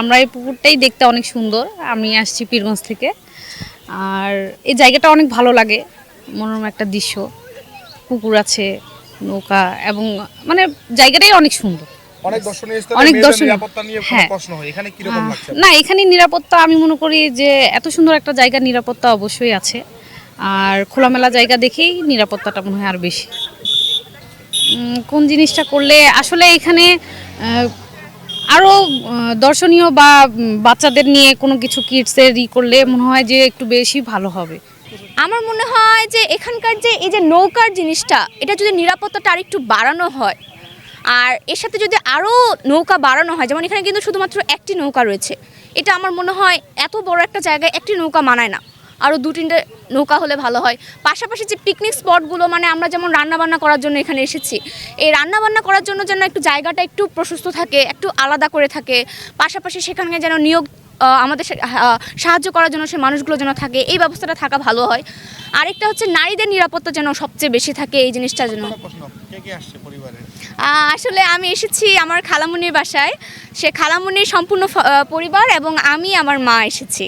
আমরা এই পুকুরটাই দেখতে অনেক সুন্দর। আমি আসছি পীরগঞ্জ থেকে। আর এই জায়গাটা অনেক ভালো লাগে। মনোরম একটা দৃশ্য। পুকুর আছে নৌকা এবং মানে জায়গাটাই অনেক সুন্দর। অনেক দর্শনীয় অনেক হ্যাঁ। এখানে লাগছে? না এখানে নিরাপত্তা আমি মনে করি যে এত সুন্দর একটা জায়গা নিরাপত্তা অবশ্যই আছে। আর খোলামেলা জায়গা দেখেই নিরাপত্তাটা মনে হয় আর বেশি। কোন জিনিসটা করলে আসলে এখানে আহ, আরও দর্শনীয় বা বাচ্চাদের নিয়ে কোনো কিছু কিডসের ই করলে মনে হয় যে একটু বেশি ভালো হবে। আমার মনে হয় যে এখানকার যে এই যে নৌকার জিনিসটা এটা যদি নিরাপত্তাটা আর একটু বাড়ানো হয় আর এর সাথে যদি আরও নৌকা বাড়ানো হয় যেমন এখানে কিন্তু শুধুমাত্র একটি নৌকা রয়েছে এটা আমার মনে হয় এত বড় একটা জায়গায় একটি নৌকা মানায় না। আরও দু তিনটে নৌকা হলে ভালো হয়। পাশাপাশি যে পিকনিক স্পটগুলো মানে আমরা যেমন রান্নাবান্না করার জন্য এখানে এসেছি এই রান্নাবান্না করার জন্য যেন একটু জায়গাটা একটু প্রশস্ত থাকে একটু আলাদা করে থাকে পাশাপাশি সেখানে যেন নিয়োগ আমাদের সাহায্য করার জন্য সে মানুষগুলো যেন থাকে এই ব্যবস্থাটা থাকা ভালো হয়। আরেকটা হচ্ছে নারীদের নিরাপত্তা যেন সবচেয়ে বেশি থাকে এই জিনিসটা যেন। আসলে আমি এসেছি আমার খালামুনির বাসায়। সে খালামুনির সম্পূর্ণ পরিবার এবং আমি আমার মা এসেছি।